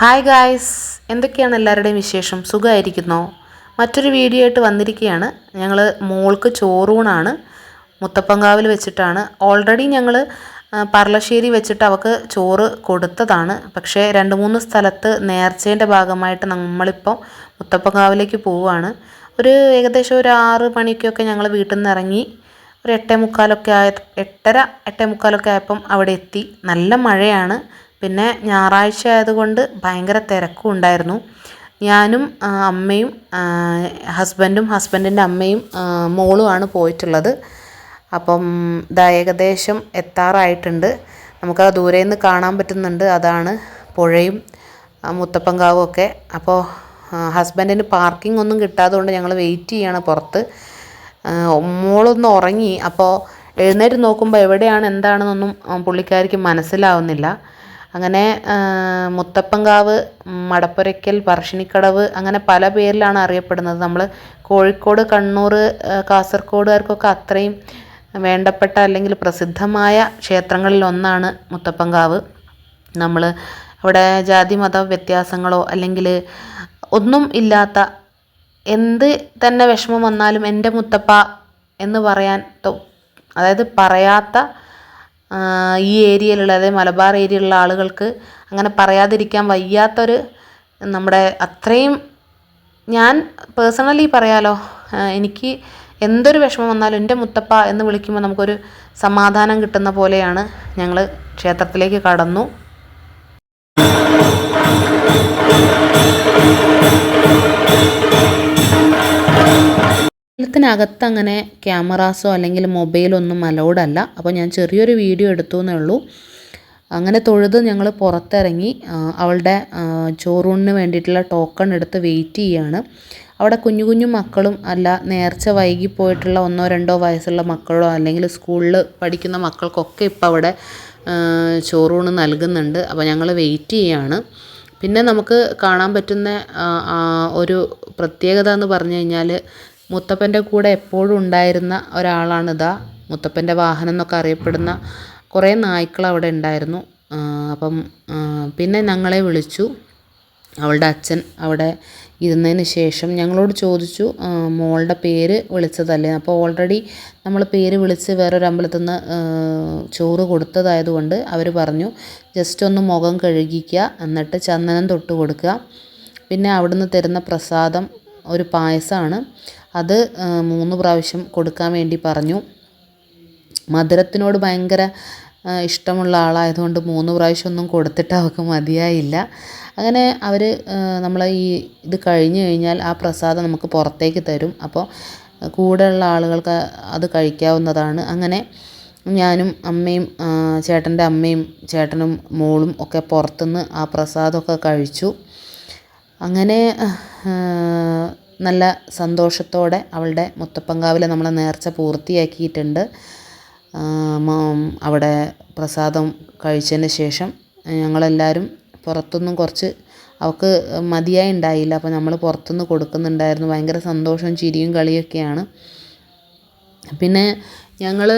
Hi guys എന്തൊക്കെയാണ് എല്ലാവരുടെയും വിശേഷം? സുഖമായിരിക്കുന്നോ? മറ്റൊരു വീഡിയോ ആയിട്ട് വന്നിരിക്കുകയാണ്. ഞങ്ങൾ മോൾക്ക് ചോറൂണാണ്. മുത്തപ്പങ്കാവിൽ വെച്ചിട്ടാണ്. ഓൾറെഡി ഞങ്ങൾ പറളശ്ശേരി വെച്ചിട്ട് അവൾക്ക് ചോറ് കൊടുത്തതാണ്. പക്ഷേ രണ്ട് മൂന്ന് സ്ഥലത്ത് നേർച്ചേന്റെ ഭാഗമായിട്ട് നമ്മളിപ്പോൾ മുത്തപ്പങ്കാവിലേക്ക് പോവുകയാണ്. ഒരു ഏകദേശം ഒരു ആറ് മണിക്കൊക്കെ ഞങ്ങൾ വീട്ടിൽ നിന്ന് ഇറങ്ങി ഒരു എട്ടേ മുക്കാലൊക്കെ ആയ എട്ടര എട്ടേ മുക്കാലൊക്കെ ആയപ്പം അവിടെ എത്തി. നല്ല മഴയാണ്. പിന്നെ ഞായറാഴ്ച ആയതുകൊണ്ട് ഭയങ്കര തിരക്കും ഉണ്ടായിരുന്നു. ഞാനും അമ്മയും ഹസ്ബൻഡും ഹസ്ബൻഡിന്റെ അമ്മയും മോളുമാണ് പോയിട്ടുള്ളത്. അപ്പം ഇതാ ഏകദേശം എത്താറായിട്ടുണ്ട്. നമുക്ക് ആ ദൂരെ നിന്ന് കാണാൻ പറ്റുന്നുണ്ട്. അതാണ് പുഴയും മുത്തപ്പങ്കാവും ഒക്കെ. അപ്പോൾ ഹസ്ബൻഡിന് പാർക്കിംഗ് ഒന്നും കിട്ടാതെ കൊണ്ട് ഞങ്ങൾ വെയിറ്റ് ചെയ്യാണ് പുറത്ത്. മോളൊന്ന് ഉറങ്ങി. അപ്പോൾ എഴുന്നേറ്റ് നോക്കുമ്പോൾ എവിടെയാണ് എന്താണെന്നൊന്നും പുള്ളിക്കാരിക്ക് മനസ്സിലാവുന്നില്ല. അങ്ങനെ മുത്തപ്പൻകാവ് മടപ്പുരയ്ക്കൽ പറശ്ശിനിക്കടവ് അങ്ങനെ പല പേരിലാണ് അറിയപ്പെടുന്നത്. നമ്മൾ കോഴിക്കോട് കണ്ണൂർ കാസർഗോഡുകാർക്കൊക്കെ അത്രയും വേണ്ടപ്പെട്ട അല്ലെങ്കിൽ പ്രസിദ്ധമായ ക്ഷേത്രങ്ങളിൽ ഒന്നാണ് മുത്തപ്പൻകാവ് നമ്മൾ അവിടെ ജാതി മത വ്യത്യാസങ്ങളോ അല്ലെങ്കിൽ ഒന്നും ഇല്ലാത്ത എന്ത് തന്നെ വിഷമം വന്നാലും എന്റെ മുത്തപ്പ എന്ന് പറയാൻ അതായത് പറയാത്ത ഈ ഏരിയയിലുള്ള അതായത് മലബാർ ഏരിയയിലുള്ള ആളുകൾക്ക് അങ്ങനെ പറയാതിരിക്കാൻ വയ്യാത്തൊരു നമ്മുടെ അത്രയും ഞാൻ പേഴ്സണലി പറയാലോ എനിക്ക് എന്തൊരു വിഷമം വന്നാലും എന്റെ മുത്തപ്പ എന്ന് വിളിക്കുമ്പോൾ നമുക്കൊരു സമാധാനം കിട്ടുന്ന പോലെയാണ് ഞങ്ങൾ ക്ഷേത്രത്തിലേക്ക് കടന്നു. ത്തിനകത്ത് അങ്ങനെ ക്യാമറാസോ അല്ലെങ്കിൽ മൊബൈലൊന്നും അലൗഡ് അല്ല. അപ്പോൾ ഞാൻ ചെറിയൊരു വീഡിയോ എടുത്തു എന്നേ ഉള്ളൂ. അങ്ങനെ തൊഴുത് ഞങ്ങൾ പുറത്തിറങ്ങി. അവളുടെ ചോറൂണിന് വേണ്ടിയിട്ടുള്ള ടോക്കൺ എടുത്ത് വെയിറ്റ് ചെയ്യാണ്. അവിടെ കുഞ്ഞു കുഞ്ഞു മക്കളും അല്ല നേർച്ച വൈകി പോയിട്ടുള്ള ഒന്നോ രണ്ടോ വയസ്സുള്ള മക്കളോ അല്ലെങ്കിൽ സ്കൂളിൽ പഠിക്കുന്ന മക്കൾക്കൊക്കെ ഇപ്പോൾ അവിടെ ചോറൂണ് നൽകുന്നുണ്ട്. അപ്പോൾ ഞങ്ങൾ വെയിറ്റ് ചെയ്യാണ്. പിന്നെ നമുക്ക് കാണാൻ പറ്റുന്ന ഒരു പ്രത്യേകത എന്ന് പറഞ്ഞു കഴിഞ്ഞാൽ മുത്തപ്പന്റെ കൂടെ എപ്പോഴും ഉണ്ടായിരുന്ന ഒരാളാണിതാ മുത്തപ്പന്റെ വാഹനം എന്നൊക്കെ അറിയപ്പെടുന്ന കുറേ നായ്ക്കൾ അവിടെ ഉണ്ടായിരുന്നു. അപ്പം പിന്നെ ഞങ്ങളെ വിളിച്ചു. അവളുടെ അച്ഛൻ അവിടെ ഇരുന്നതിന് ശേഷം ഞങ്ങളോട് ചോദിച്ചു മോളുടെ പേര് വിളിച്ചതല്ലേ? അപ്പോൾ ഓൾറെഡി നമ്മൾ പേര് വിളിച്ച് വേറൊരു അമ്പലത്തിൽ നിന്ന് ചോറ് കൊടുത്തതായതുകൊണ്ട് അവർ പറഞ്ഞു ജസ്റ്റ് ഒന്ന് മുഖം കഴുകിക്കുക എന്നിട്ട് ചന്ദനം തൊട്ട് കൊടുക്കുക. പിന്നെ അവിടുന്ന് തരുന്ന പ്രസാദം ഒരു പായസമാണ് അത് മൂന്ന് പ്രാവശ്യം കൊടുക്കാൻ വേണ്ടി പറഞ്ഞു. മധുരത്തിനോട് ഭയങ്കര ഇഷ്ടമുള്ള ആളായതുകൊണ്ട് മൂന്ന് പ്രാവശ്യം ഒന്നും കൊടുത്തിട്ട് അവർക്ക് മതിയായില്ല. അങ്ങനെ അവർ നമ്മൾ ഈ ഇത് കഴിഞ്ഞു കഴിഞ്ഞാൽ ആ പ്രസാദം നമുക്ക് പുറത്തേക്ക് തരും. അപ്പോൾ കൂടെയുള്ള ആളുകൾക്ക് അത് കഴിക്കാവുന്നതാണ്. അങ്ങനെ ഞാനും അമ്മയും ചേട്ടന്റെ അമ്മയും ചേട്ടനും മോളും ഒക്കെ പുറത്തുനിന്ന് ആ പ്രസാദമൊക്കെ കഴിച്ചു. അങ്ങനെ നല്ല സന്തോഷത്തോടെ അവളുടെ മുത്തപ്പൻകാവിലെ നമ്മൾ നേർച്ച പൂർത്തിയാക്കിയിട്ടുണ്ട്. അവിടെ പ്രസാദം കഴിച്ചതിന് ശേഷം ഞങ്ങളെല്ലാവരും പുറത്തുനിന്നും കുറച്ച് അവൾക്ക് മതിയായി ഉണ്ടായില്ല. അപ്പോൾ നമ്മൾ പുറത്തുനിന്ന് കൊടുക്കുന്നുണ്ടായിരുന്നു. ഭയങ്കര സന്തോഷവും ചിരിയും കളിയൊക്കെയാണ്. പിന്നെ ഞങ്ങൾ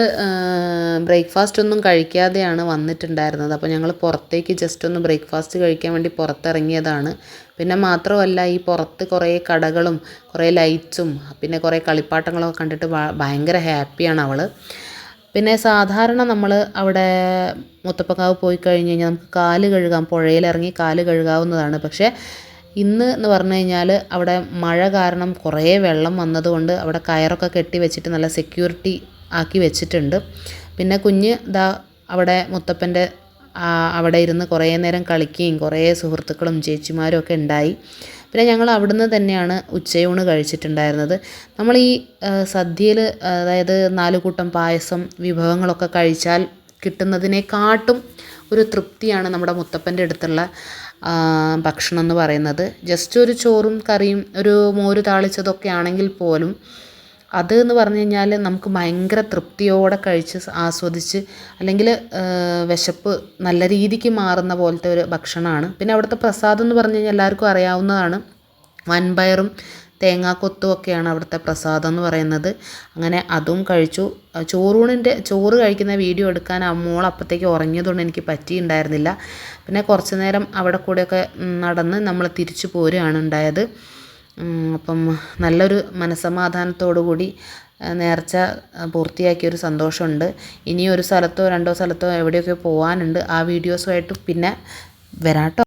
ബ്രേക്ക്ഫാസ്റ്റ് ഒന്നും കഴിക്കാതെയാണ് വന്നിട്ടുണ്ടായിരുന്നത്. അപ്പോൾ ഞങ്ങൾ പുറത്തേക്ക് ജസ്റ്റ് ഒന്ന് ബ്രേക്ക്ഫാസ്റ്റ് കഴിക്കാൻ വേണ്ടി പുറത്തിറങ്ങിയതാണ്. പിന്നെ മാത്രമല്ല ഈ പുറത്ത് കുറേ കടകളും കുറേ ലൈറ്റ്സും പിന്നെ കുറേ കളിപ്പാട്ടങ്ങളൊക്കെ കണ്ടിട്ട് ഭയങ്കര ഹാപ്പിയാണ് അവൾ പിന്നെ സാധാരണ നമ്മൾ അവിടെ മുത്തപ്പക്കാവ് പോയി കഴിഞ്ഞ് കഴിഞ്ഞാൽ നമുക്ക് കാൽ കഴുകാം. പുഴയിലിറങ്ങി കാൽ കഴുകാവുന്നതാണ്. പക്ഷേ ഇന്ന് എന്ന് പറഞ്ഞു കഴിഞ്ഞാൽ അവിടെ മഴ കാരണം കുറേ വെള്ളം വന്നതുകൊണ്ട് അവിടെ കയറൊക്കെ കെട്ടി വെച്ചിട്ട് നല്ല സെക്യൂരിറ്റി ആക്കി വെച്ചിട്ടുണ്ട്. പിന്നെ കുഞ്ഞ് ദാ അവിടെ മുത്തപ്പന്റെ അവിടെ ഇരുന്ന് കുറേ നേരം കളിക്കുകയും കുറേ സുഹൃത്തുക്കളും ചേച്ചിമാരും ഒക്കെ ഉണ്ടായി. പിന്നെ ഞങ്ങൾ അവിടുന്ന് തന്നെയാണ് ഉച്ചയൂണ് കഴിച്ചിട്ടുണ്ടായിരുന്നത്. നമ്മൾ ഈ സദ്യയിൽ അതായത് നാല് കൂട്ടം പായസം വിഭവങ്ങളൊക്കെ കഴിച്ചാൽ കിട്ടുന്നതിനെക്കാട്ടും ഒരു തൃപ്തിയാണ് നമ്മുടെ മുത്തപ്പന്റെ അടുത്തുള്ള ഭക്ഷണം എന്ന് പറയുന്നത്. ജസ്റ്റ് ഒരു ചോറും കറിയും ഒരു മോര് താളിച്ചതൊക്കെ ആണെങ്കിൽ പോലും അത് എന്ന് പറഞ്ഞു കഴിഞ്ഞാൽ നമുക്ക് ഭയങ്കര തൃപ്തിയോടെ കഴിച്ച് ആസ്വദിച്ച് അല്ലെങ്കിൽ വിശപ്പ് നല്ല രീതിക്ക് മാറുന്ന പോലത്തെ ഒരു ഭക്ഷണമാണ്. പിന്നെ അവിടുത്തെ പ്രസാദം എന്ന് പറഞ്ഞു കഴിഞ്ഞാൽ എല്ലാവർക്കും അറിയാവുന്നതാണ്. വൻപയറും തേങ്ങാക്കൊത്തും ഒക്കെയാണ് അവിടുത്തെ പ്രസാദം എന്ന് പറയുന്നത്. അങ്ങനെ അതും കഴിച്ചു. ചോറൂണിന്റെ ചോറ് കഴിക്കുന്ന വീഡിയോ എടുക്കാൻ ആ മോൾ അപ്പോഴത്തേക്ക് ഉറങ്ങിയതുകൊണ്ട് എനിക്ക് പറ്റിയിട്ടുണ്ടായിരുന്നില്ല. പിന്നെ കുറച്ച് നേരം അവിടെ കൂടെയൊക്കെ നടന്ന് നമ്മൾ തിരിച്ചു പോരുകയാണ് ഉണ്ടായത്. അപ്പം നല്ലൊരു മനസ്സമാധാനത്തോടു കൂടി നേർച്ച പൂർത്തിയാക്കിയൊരു സന്തോഷമുണ്ട്. ഇനി ഒരു സ്ഥലത്തോ രണ്ടോ സ്ഥലത്തോ എവിടെയൊക്കെ പോകാനുണ്ട് ആ വീഡിയോസുമായിട്ട് പിന്നെ വരാം